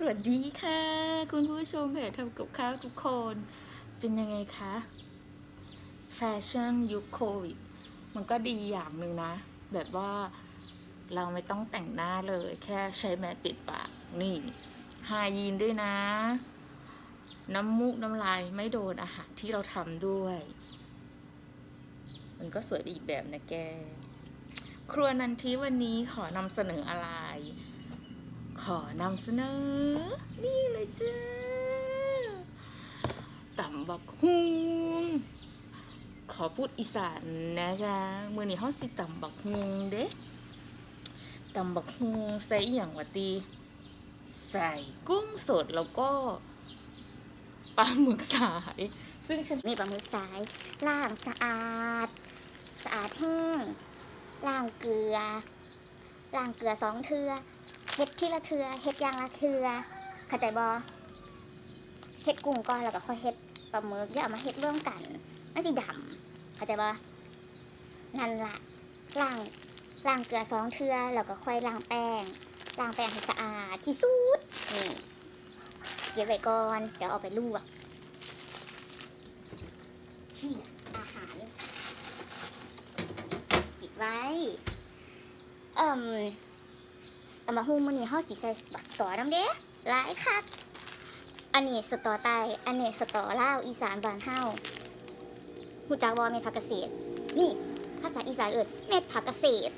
สวัสดีค่ะ คุณผู้ชมเพจทำกับข้าวทุกคน เป็นยังไงคะ แฟชั่นยุคโควิด มันก็ดีอย่างหนึ่งนะ แบบว่าเราไม่ต้องแต่งหน้าเลย แค่ใช้แมสปิดปาก นี่ไฮยีนด้วยนะ น้ำมูกน้ำลายไม่โดนอาหารที่เราทำด้วย มันก็สวยไปอีกแบบนะแก ครัวนันทีวันนี้ขอนำเสนออะไร ขอนำเสนอ นี่เลยจ้าตำบักฮุงขอพูดอีสานนะคะมือนี้เขาสิตำบักฮุงเด้ตำบักฮุงใส่อหย่างวะตี ใส่กุ้งสดแล้วก็ปลาหมึกสาย ซึ่งฉันมีปลาหมึกสายล้างสะอาด สะอาดแห้งล้างเกลือล้างเกลือสองเทือ เฮ็ดที่ละเทือเฮ็ดอย่างละเทือเข้าใจบ่เฮ็ดกุ้งก่อนแล้วก็ค่อยเฮ็ดปลาหมึกอย่าเอามาเฮ็ดร่วมกันมันสิดำเข้าใจบ่นั่นละล้างล้างเกลือสองเทือแล้วก็ค่อยล้างแป้งล้างแป้งให้สะอาดที่สุดนี่เก็บไว้ก่อนเดี๋ยวเอาไปลวกที่อาหารปิดไว้เอ่ม เอามาหุ้มมันนี่ห่อสีใส่บักสอน้ำเด้หลายคักอันนี้สตอใต้อันนี้สตอลาวอีสานบ้านเฮาหูจักบ่เม็ดผักเกษตร นี่ ภาษาอีสานเอิ้นเม็ดผักเกษตร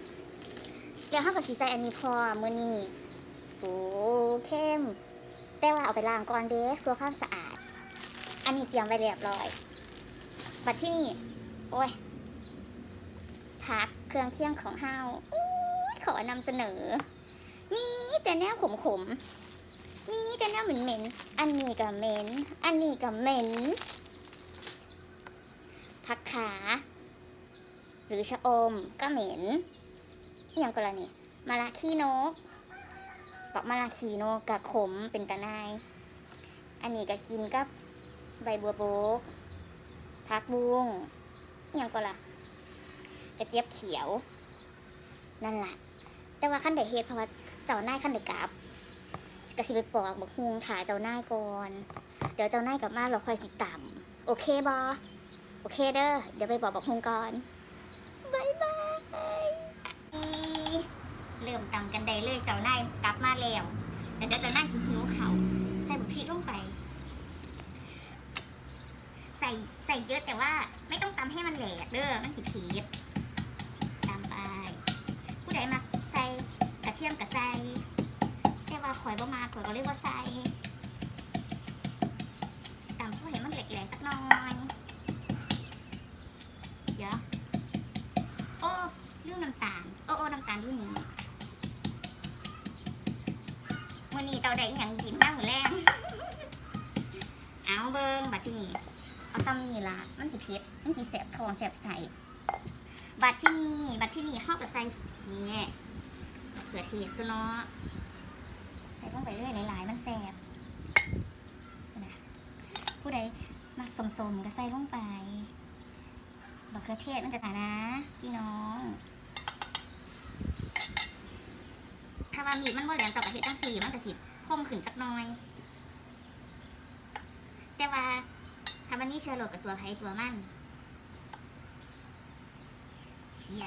เดี๋ยวเฮาก็สิใส่อันนี้พอมื้อนี้โอ้เข้ม แต่ว่าเอาไปล้างก่อนเด้เพื่อความสะอาด อันนี้เตรียมไว้เรียบร้อย บัดที่นี่ โอ้ยพักเครื่องเคียงของเฮาขอนำเสนอ มีแต่แนวขมขมมีแต่แนวเหม็นเหม็นอันนี้ก็เหม็น อันนี้ก็เหม็น ผักขา หรือชะอมก็เหม็นอย่างกรณีมะระขี้นกปักมะระขี้นกกับขมเป็นตะนาย อันนี้ก็กินกับใบบัวบกผักบุ้งอิหยังก็ล่ะกระเจี๊ยบเขียว นั่นแหละแต่ว่าขั้นใดเฮ็ดเพราะว่า เจ้านายขั้นใดกลับก็สิไปปอกบักฮุงถ่ายเจ้านายก่อน เดี๋ยวเจ้านายกลับมาเราค่อยสิต่ำโอเคบอโอเคเด้อเดี๋ยวไปปอกบักฮุงก่อนบายบายเริ่มตำกันได้เลยเจ้านายกลับมาแล้วแต่เดี๋ยวเจ้านายสิหิวเขาใส่บักพริกลงไป ใส่ใส่เยอะแต่ว่าไม่ต้องตำให้มันแหลกเด้อมันสิขีด เทียมกับใส่แต่ว่าข่อยบ่มาข่อยก็เรียกว่าใส่ตำเพื่อให้มันแหลกๆสักหน่อยเดี๋ยวโอ้เรื่องน้ำตาลโอ้โอ้น้ำตาลรุ่นนี้วันนี้เตาได้อย่างกินบ้างหรือแรงเอาเบิ้งบัดที่นี่เอาตำนี่ละมันสิเผ็ดมันสิแสบทองแสบใสบัดที่นี่บัดที่นี่ห้อกับใส่นี่ ขือเทศตัวเนาะใส่ลงไปเรื่อยหลายๆ มันแสบนะผู้ใดมักสมๆก็ใส่ลงไปบักเขือเทศมันจะหนานะพี่น้องถ้าว่ามีดมันว่าแหลมต่อกับเห็ดตั้งสี่มันก็สิบคมขึ้นจักน่อย แต่ว่าถ้ามันนี่เชื้อโรคกับตัวไผ่ตัวมันเฮีย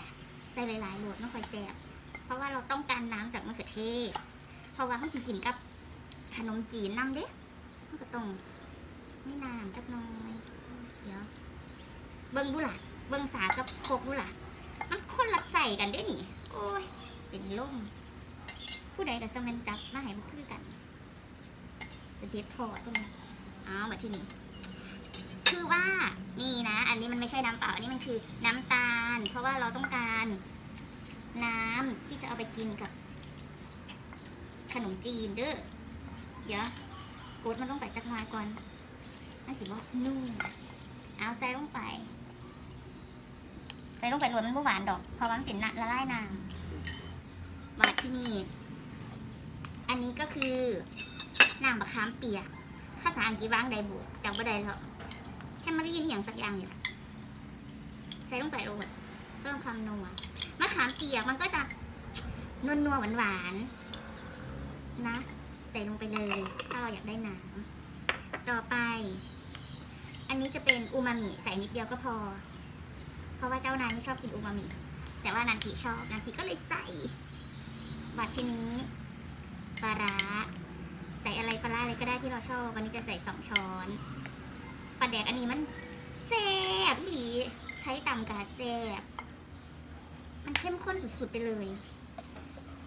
ใส่หลายๆโหลดไม่ค่อยแซ่บ ว่าเราต้องการน้ำจากมะเขือเทศเพราะว่าเขาสิกินกับขนมจีนน้ำเด้มันก็ต้องไม่น้ำจักน้อย เดี๋ยว เบิ้งดูล่ะ เบิ้งสากับโคกดูล่ะ มันคนละใจกันเด้หนี่โอ้ย เป็นล่มผู้ใดก็จะมันจับมาให้มันคือกัน จะเด็ดพอใช่ไหมอ้าวมาที่นี่คือว่านี่นะ อันนี้มันไม่ใช่น้ำเปล่า อันนี้มันคือน้ำตาล เพราะว่าเราต้องการ น้ำที่จะเอาไปกินกับ ขนมจีนเด้อ เดี๋ยวกดมันลงไปจักหน่อยก่อนนั่นสิว่านุ่มเอาใส่ลงไป ใส่ลงไปรวมมันบ่หวานดอก เพราะว่ามันเป็นน้ำละลายน้ำมาที่นี่ อันนี้ก็คือน้ำบะขามเปียก ภาษาอังกฤษว่างใดบุจำบ่ได้แล้วแค่มาได้ยินอย่างสักอย่างนี่ใส่ลงไปโรด เพิ่มความนัวมะขามเปียกมันก็จะนัวนัวหวานหวานๆนะใส่ลงไปเลยถ้าเราอยากได้หนามต่อไป อันนี้จะเป็นอูมามิใส่นิดเดียวก็พอ เพราะว่าเจ้านายไม่ชอบกินอูมามิแต่ว่านันทีชอบนันทีก็เลยใส่บัดทีนี้ปลาร้าใส่อะไรปลาร้าอะไรก็ได้ที่เราชอบวันนี้จะใส่สองช้อนปลาแดกอันนี้มันแซ่บอีหลีใช้ตำกาแซ่บ มันเข้มข้นสุดๆไปเลย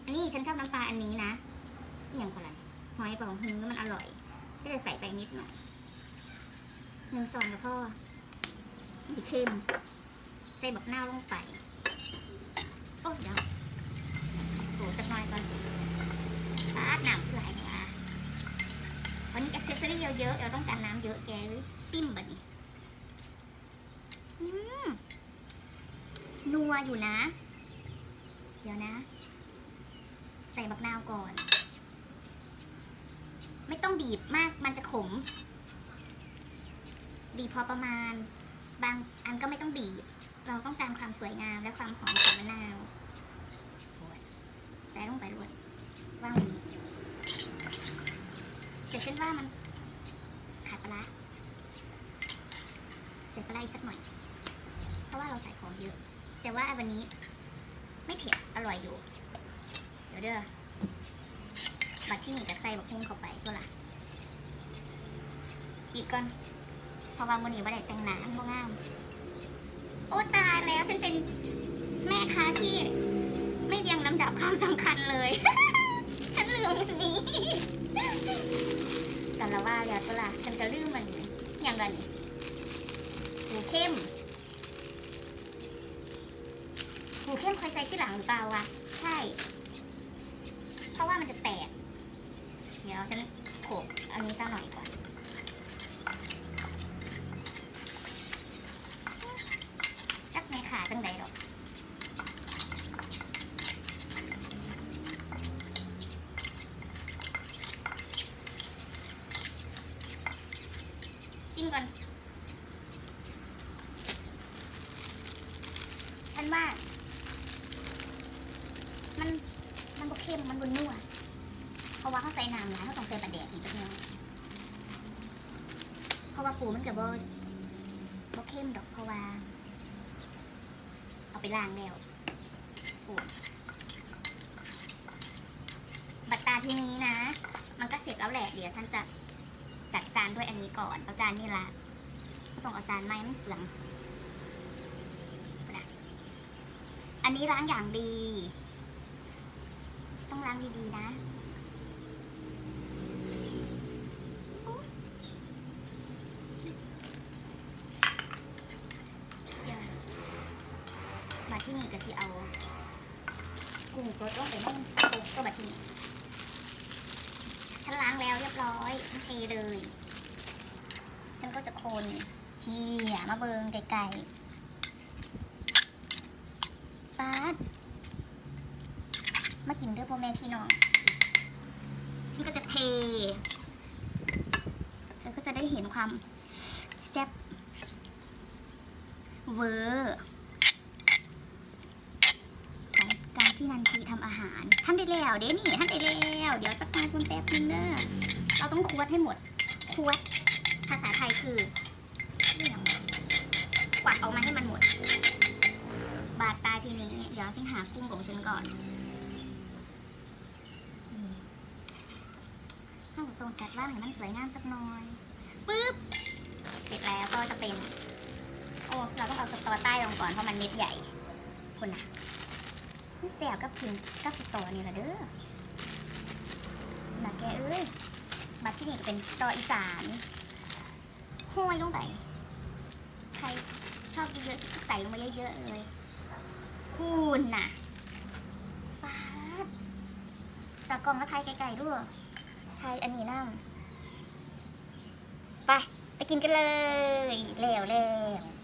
อันนี้ฉันชอบน้ำปลาอันนี้นะอย่างไรหอยเป๋าฮื้อมันอร่อย ก็เลยใส่ไปนิดหน่อยหนึ่งซองกับพ่อมันจะเข้มใส่บักหน้าลงไป โอ้เดี๋ยวโหจะน้อยก่อนปาดน้ำไหลมาวันนี้อ็อกเซสซอรี่เยอะๆเราต้องการน้ำเยอะแกซิมบัดนี้นัวอยู่นะ เดี๋ยวนะ ใส่บักนาวก่อน ไม่ต้องบีบมากมันจะขม บีบพอประมาณ บางอันก็ไม่ต้องบีบ เราต้องการความสวยงามและความหอมของมะนาวโอ้ยใส่ลงไปด้วยว่างนี้แต่ฉันว่ามันขาดปลาร้าใส่ปลาร้าอีกสักหน่อย เพราะว่าเราใส่ของเยอะ แต่ว่าวันนี้ ไม่เผ็ด อร่อยอยู่ เดี๋ยวเด้อ บัดที่นี่กับใส่บักฮุ้งเข้าไปก็ละอีกก่อน เพราะว่ามันนี้ว่าได้แต่งหน้าอันบ่งาม โอ้ตายแล้วฉันเป็นแม่ค้าที่ไม่เรียงลำดับความสำคัญเลย ฉันลืมอันนี้กันละว่าแล้วก็ล่ะฉันจะลืมมันอย่างไรนี่หูเข้ม ที่หลังหรือเปล่าวะ ใช่ เพราะว่ามันจะแตก เดี๋ยวฉันโขกอันนี้สักหน่อยก่อนจักในขาจังใดดอกกินก่อนฉันว่า มันมันบกเข้มมันบนนัวเพราะว่าเขาใส่น้ำหลายเขาต้องใส่ปลาแดกอีกจักหน่อยเพราะว่าปูมันกับบบ่เข้มดอกเพราะว่า เอาไปล้างแล้วโอ้บัตรตาทีนี้นะ มันก็เสร็จแล้วแหละเดี๋ยวฉันจะจัดจานด้วยอันนี้ก่อนเอาจานนี่ละต้องเอาจานไม้มันเปลืองอันนี้ล้างอย่างดี ล้างดีๆนะเดี๋ยวบัตที่นี่ก็ที่เอากุ้งสดลงไปในปุ๊บก็บัตที่นี่ฉันล้างแล้วเรียบร้อยเทเลย ฉันก็จะคนทีอ่มาเบิงไกลๆป๊ด มากินด้อพ่อแม่พี่น้องฉันก็จะเทฉันก็จะได้เห็นความแซ่บเวอร์ของการที่นันทีทำอาหารท่านได้แล้วเด้นี่ท่านได้แล้วเดี๋ยวจะมาคุณแป๊บนึงเนอเราต้องควดให้หมด ควด ภาษาไทยคืออกวาดออกมาให้มันหมด บาดตาทีนี้ เดี๋ยวฉันหากุ้งของฉันก่อนถ้าตรง จัดว่างให้มันสวยงามสักหน่อยปึ๊บเสร็จแล้วก็จะเป็น โอ้เราต้องเอาสตอใต้ลงก่อนเพราะมันเม็ดใหญ่คุณนะมันแสบกับถึงกับสตอนี่แหละเด้อนักแกเอ้ยบัตรที่นี่ก็เป็นสตออีสานห้อยลงไปใครชอบเยอะๆก็ใส่ลงมาเยอะๆเลยคูณน่ะป๊าดตากล้องก็ไทยไกลๆด้วย ทยอันนี้น้ำไป ไปกินกันเลยเร็วเร็ว